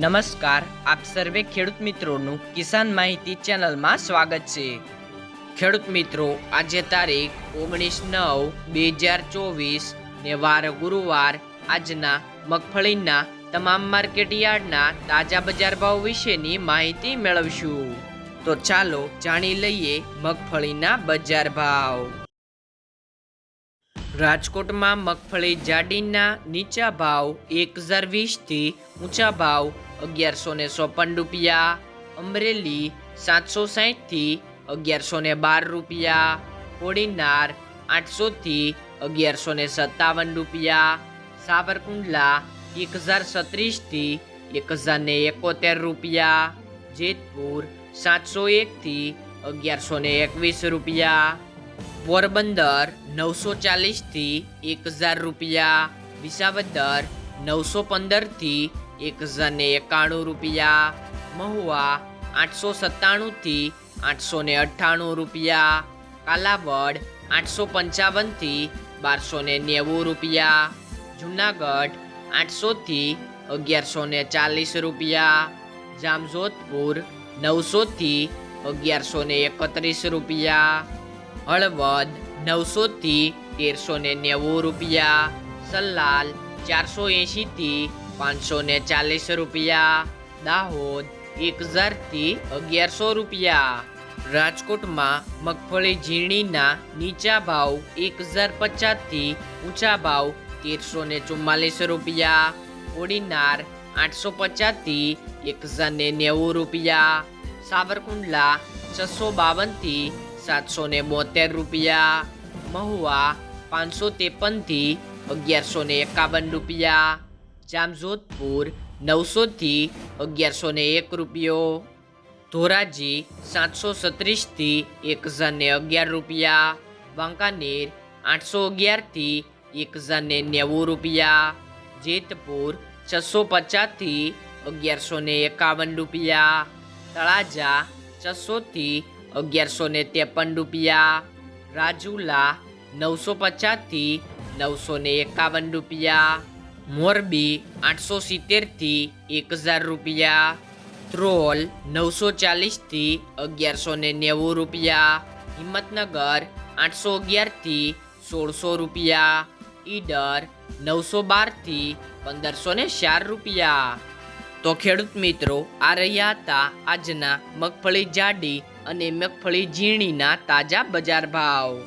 નમસ્કાર, આપ સર્વે ખેડૂત મિત્રોનું કિસાન માહિતી ચેનલમાં સ્વાગત છે. ખેડૂત મિત્રો, આજે તારીખ ઓગણીસ નવ બે હજાર ચોવીસ ને વાર ગુરુવાર. આજના મગફળીના તમામ માર્કેટ યાર્ડના તાજા બજાર ભાવ વિશેની માહિતી મેળવશું. તો ચાલો જાણી લઈએ મગફળીના બજાર ભાવ. રાજકોટમાં મગફળી જાડીના નીચા ભાવ એક હજાર વીસથી ઊંચા ભાવ અગિયારસો ને ચોપન રૂપિયા, અમરેલી સાતસો સાહીઠથી અગિયારસો ને બાર રૂપિયા, કોડીનાર આઠસોથી અગિયારસો ને સત્તાવન રૂપિયા, સાવરકુંડલા એક હજાર સત્રીસથી એક હજાર ને એકોતેર રૂપિયા, જેતપુર સાતસો એકથી અગિયારસો ને એકવીસ રૂપિયા, પોરબંદર નવસો ચાલીસથી એક હજાર રૂપિયા, વિસાવદર નવસો પંદરથી એક હજારને એકાણું રૂપિયા, મહુવા આઠસો સત્તાણુંથી આઠસો ને અઠ્ઠાણું રૂપિયા, કાલાવડ આઠસો પંચાવનથી બારસો ને નેવું રૂપિયા, જુનાગઢ આઠસોથી અગિયારસો ને ચાલીસ રૂપિયા, જામજોધપુર નવસોથી અગિયારસો ને એકત્રીસ રૂપિયા, હળવદ નવસોથી તેરસો ને નેવું રૂપિયા, સલ્લાલ ચારસો એંશીથી પાંચસો ને ચાલીસ રૂપિયા, દાહોદ એક હજારથી અગિયારસો રૂપિયા. રાજકોટમાં મગફળી ઝીણીના નીચા ભાવ એક હજાર પચાસથી ઊંચા ભાવ તેરસો ને ચુમ્માલીસ રૂપિયા. ઓડીનાર આઠસો પચાસથી એક હજાર ને નેવું રૂપિયા. સાવરકુંડલા છસો બાવનથી સાતસો ને બોતેર રૂપિયા. મહુવા પાંચસો ત્રેપનથી અગિયારસો ને એકાવન રૂપિયા. જામજોધપુર નવસોથી અગિયારસો ને એક રૂપિયો, ધોરાજી સાતસો સત્રીસથી એક હજાર ને અગિયાર રૂપિયા, વાંકાનેર આઠસો અગિયારથી એક હજાર ને નેવું રૂપિયા, જેતપુર છસો પચાસથી અગિયારસો ને એકાવન રૂપિયા, તળાજા છસોથી અગિયારસો ને ત્રેપન રૂપિયા, રાજુલા નવસો પચાસથી નવસો ને એકાવન રૂપિયા મોરબી આઠસો સિત્તેરથી એક હજાર રૂપિયા. ત્રોલ નવસો ચાલીસથી અગિયારસો ને નેવું રૂપિયા. હિંમતનગર આઠસો અગિયારથી સોળસો રૂપિયા. ઈડર નવસો બારથી પંદરસો ને ચાર રૂપિયા. તો ખેડૂત મિત્રો, આ રહ્યા હતા આજના મગફળી જાડી અને મગફળી ઝીણીના તાજા બજાર ભાવ.